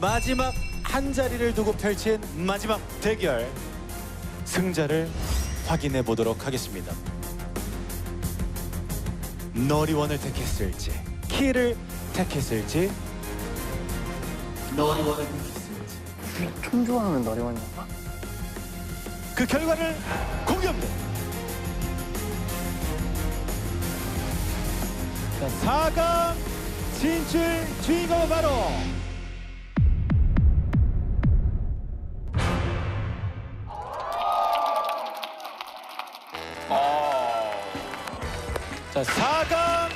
마지막 한 자리를 두고 펼친 마지막 대결 승자를 확인해 보도록 하겠습니다. 너리원을 택했을지 키를 택했을지 너리원을 택했을지 총 좋아하면 너리원인가? 그 결과를 공개합니다. 자, 4강 진출 주인공은 바로 자, 4강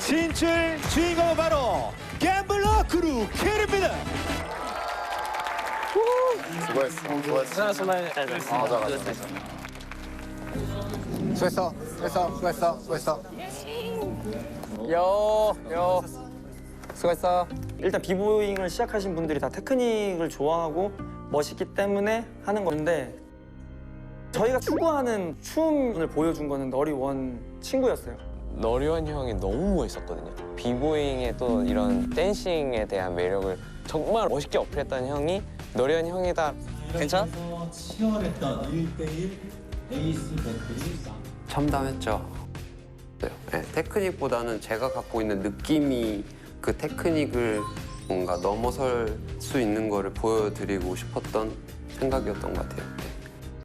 진출 주인공은 바로 갬블러 크루 캐리입니다. 수고했어. 수고했어. 수고했어. 수고했어. 요, 요. 수고했어. 일단 비보잉을 시작하신 분들이 다 테크닉을 좋아하고 멋있기 때문에 하는 건데 저희가 추구하는 춤을 보여준 거는 너리원 친구였어요. 너리원 형이 너무 멋있었거든요. 비보잉의 또 이런 댄싱에 대한 매력을 정말 멋있게 어필했던 형이 너리원 형이다. 괜찮아? 치열했던 1대1 에이스 배틀이 참담했죠. 네, 테크닉보다는 제가 갖고 있는 느낌이 그 테크닉을 뭔가 넘어설 수 있는 거를 보여드리고 싶었던 생각이었던 것 같아요. 네.